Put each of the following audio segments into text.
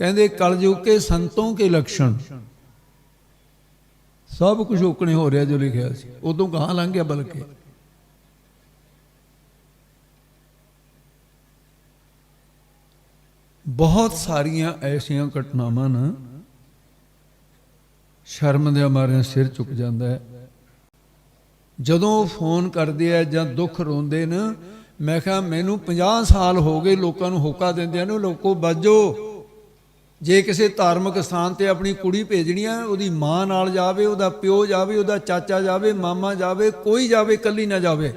ਕਹਿੰਦੇ ਕਲਯੁਗ ਕੇ ਸੰਤੋਂ ਕੇ ਲਕਸ਼ਣ। ਸਭ ਕੁਝ ਓਕਣੇ ਹੋ ਰਿਹਾ ਜੋ ਲਿਖਿਆ ਸੀ। ਉਦੋਂ ਕਹਾਂ ਲੰਘ ਗਿਆ ਬਲਕਿ। ਬਹੁਤ ਸਾਰੀਆਂ ਐਸੀਆਂ ਘਟਨਾਵਾਂ ਨਾ ਸ਼ਰਮ ਦੇ ਮਾਰਿਆਂ ਸਿਰ ਝੁਕ ਜਾਂਦਾ ਹੈ। ਜਦੋਂ ਉਹ ਫੋਨ ਕਰਦੇ ਆ ਜਾਂ ਦੁੱਖ ਰੋਂਦੇ ਨੇ, ਮੈਂ ਕਿਹਾ, ਮੈਨੂੰ 50 ਸਾਲ ਹੋ ਗਏ, ਲੋਕਾਂ ਨੂੰ ਹੋਕਾ ਦਿੰਦਿਆਂ ਨੂੰ, ਲੋਕੋ, ਬਾਜੋ। ਜੇ ਕਿਸੇ ਧਾਰਮਿਕ ਸਥਾਨ ਤੇ ਆਪਣੀ ਕੁੜੀ ਭੇਜਣੀ ਆ, ਉਹਦੀ ਮਾਂ ਨਾਲ ਜਾਵੇ, ਉਹਦਾ ਪਿਓ ਜਾਵੇ, ਉਹਦਾ ਚਾਚਾ ਜਾਵੇ, ਮਾਮਾ ਜਾਵੇ, ਕੋਈ ਜਾਵੇ, ਇਕੱਲੀ ਨਾ ਜਾਵੇ।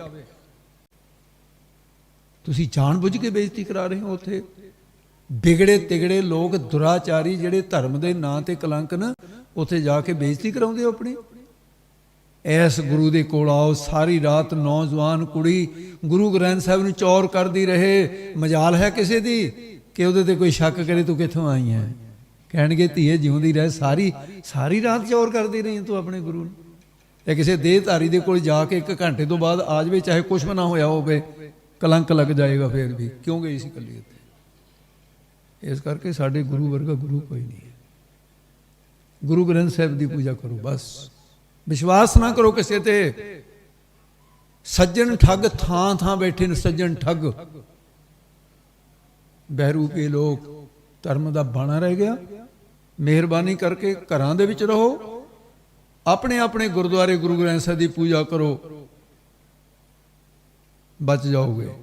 ਤੁਸੀਂ ਜਾਣ ਬੁੱਝ ਕੇ ਬੇਇੱਜ਼ਤੀ ਕਰਾ ਰਹੇ ਹੋ ਉੱਥੇ? ਵਿਗੜੇ ਤਿਗੜੇ ਲੋਕ ਦੁਰਾਚਾਰੀ ਜਿਹੜੇ ਧਰਮ ਦੇ ਨਾਂ ਤੇ ਕਲੰਕ ਨਾ, ਉੱਥੇ ਜਾ ਕੇ ਬੇਇੱਜ਼ਤੀ ਕਰਾਉਂਦੇ ਹੋ ਆਪਣੀ? ਐਸ ਗੁਰੂ ਦੇ ਕੋਲ ਆਓ, ਸਾਰੀ ਰਾਤ ਨੌਜਵਾਨ ਕੁੜੀ ਗੁਰੂ ਗ੍ਰੰਥ ਸਾਹਿਬ ਨੂੰ ਚੌਰ ਕਰਦੀ ਰਹੇ। ਮਜਾਲ ਹੈ ਕਿਸੇ ਦੀ? ਕਿ ਉਹਦੇ ਤੇ ਕੋਈ ਸ਼ੱਕ ਕਰੇ ਤੂੰ ਕਿੱਥੋਂ ਆਈ ਹੈ? ਕਹਿਣਗੇ ਧੀਏ ਜਿਉਂਦੀ ਰਹਿ, ਸਾਰੀ ਸਾਰੀ ਰਾਤ ਚੌਰ ਕਰਦੀ ਰਹੀ ਤੂੰ ਆਪਣੇ ਗੁਰੂ ਨੂੰ। ਇਹ ਕਿਸੇ ਦੇਹਧਾਰੀ ਦੇ ਕੋਲ ਜਾ ਕੇ ਇੱਕ ਘੰਟੇ ਤੋਂ ਬਾਅਦ ਆ ਜਾਵੇ, ਚਾਹੇ ਕੁਛ ਵੀ ਨਾ ਹੋਇਆ ਹੋਵੇ, ਕਲੰਕ ਲੱਗ ਜਾਏਗਾ ਫੇਰ ਵੀ। ਕਿਉਂ ਗਈ ਸੀ ਕੱਲੀ ਉੱਤੇ ਇਸ ਕਰਕੇ ਸਾਡੇ ਗੁਰੂ ਵਰਗਾ ਗੁਰੂ ਕੋਈ ਨਹੀਂ ਹੈ। ਗੁਰੂ ਗ੍ਰੰਥ ਸਾਹਿਬ ਦੀ ਪੂਜਾ ਕਰੋ, ਬਸ। ਵਿਸ਼ਵਾਸ ਨਾ ਕਰੋ ਕਿਸੇ ਤੇ। ਸੱਜਣ ਠੱਗ ਥਾਂ ਥਾਂ ਬੈਠੇ ਨੇ, ਸੱਜਣ ਠੱਗ। ਬਹਿਰੂਪੀ ਲੋਕ ਧਰਮ ਦਾ ਬਾਣਾ ਰਹਿ ਗਿਆ। ਮਿਹਰਬਾਨੀ ਕਰਕੇ ਘਰਾਂ ਦੇ ਵਿੱਚ ਰਹੋ। ਆਪਣੇ ਆਪਣੇ ਗੁਰਦੁਆਰੇ ਗੁਰੂ ਗ੍ਰੰਥ ਸਾਹਿਬ ਦੀ ਪੂਜਾ ਕਰੋ। ਬਚ ਜਾਓਗੇ।